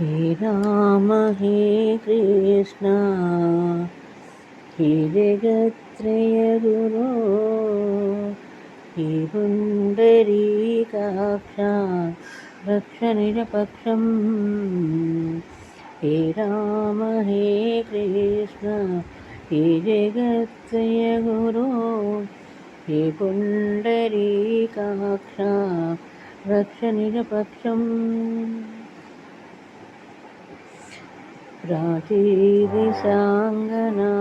హే రామ హే కృష్ణ హే జగత్రయ గురు హే పుండరీకాక్ష రక్ష నిరపక్షం హే రామ హే కృష్ణ హే జగత్రయ గురు హే పుండరీకాక్ష రక్ష నిరపక్షం प्राचीदिशाङ्गना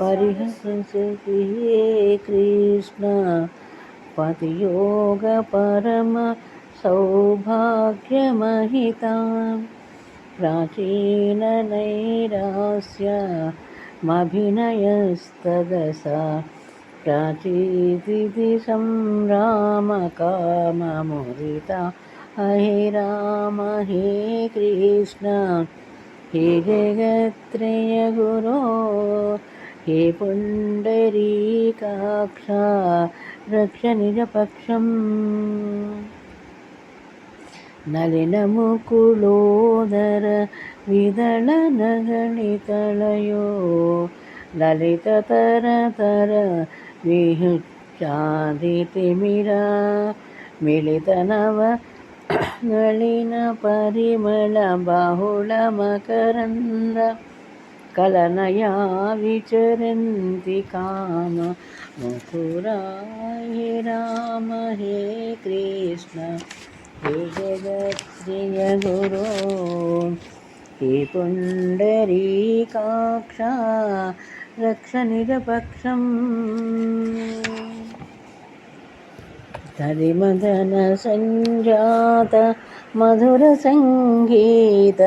परिहसति हे कृष्ण। पतियोगपरम सौभाग्यमहितां प्राचीननैरास्यमभिनयस्तदसा। प्राचीदिति संरामकाममुदिता हे राम हे कृष्ण। हे जगत्त्रयगुरो हे पुण्डरीकाक्षा रक्ष निजपक्षम् नलिनमुकुलोदर विदलनगणितलयो ललिततरतर विहुच्चादितिमिरा मिलितनव ನಳಿನ ಪರಿಮಳ ಬಾಹುಳ ಮಕರಂದ ಕಲನಯಾ ವಿಚರಂತಿ ಕಾಮ ಮಥುರಾಯ ರಾಮ ಹೇ ಕೃಷ್ಣ ಹೇ ಜಗತ್ರಿಯ ಗುರು ಹೇ ಪುಂಡರೀಕಾಕ್ಷ ರಕ್ಷ ನಿರಪಕ್ಷಂ निजपक्षम् तदिमदनसञ्जात मधुरसङ्गीत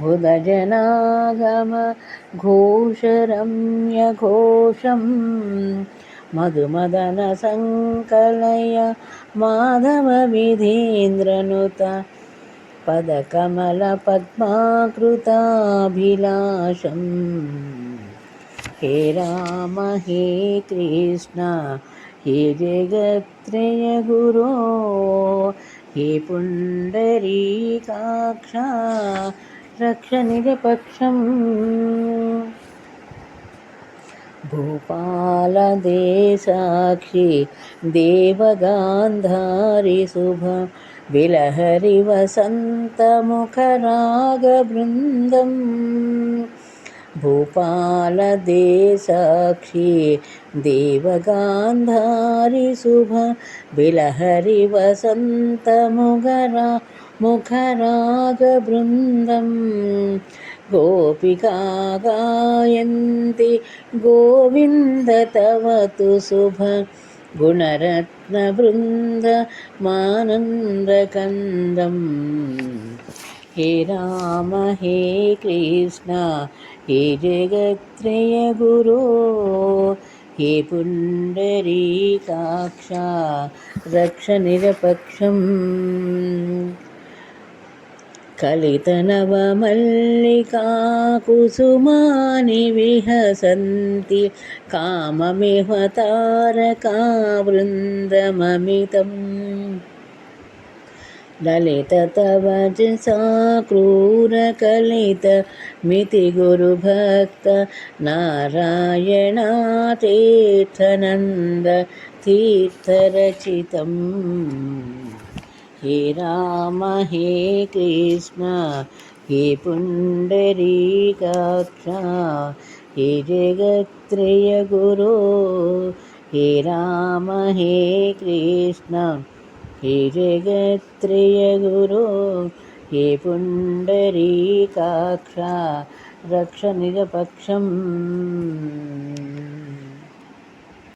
बुधजनागम घोषरम्यघोषं मधुमदनसङ्कलय माधवविधीन्द्रनुत पदकमलपद्माकृताभिलाषम् हे राम हे कृष्ण हे जगत्त्रयगुरो हे पुण्डरीकाक्षा रक्ष निजपक्षम् भूपालदेशाक्षि देवगान्धारि शुभ विलहरि वसन्तमुखरागबृन्दम् भूपालदेशाक्षि देवगान्धारि शुभ बिलहरि वसन्तमुगरा मुखरागबृन्दं गोपिका गायन्ति गोविन्द तव तु शुभ गुणरत्नवृन्दमानन्दकन्दम् హే రామ హే కృష్ణ హే జగత్రయ గురు హే పుండరీకాక్ష రక్ష నిరపక్షం. కలితనవమల్లికాకుసుమాని విహసంతి కామమిహ తారకా వృందమమితం. లలిత తవ క్రూరకలిత మితి గురుభక్త నారాయణాతీర్థనంద తీర్థరచితం హే రామ హే కృష్ణ హే పుండరీకాక్ష హే జగత్రయ గురు హే రామ హే కృష్ణ हे जगत्त्रयगुरो हे पुण्डरीकाक्षा रक्ष निजपक्षम्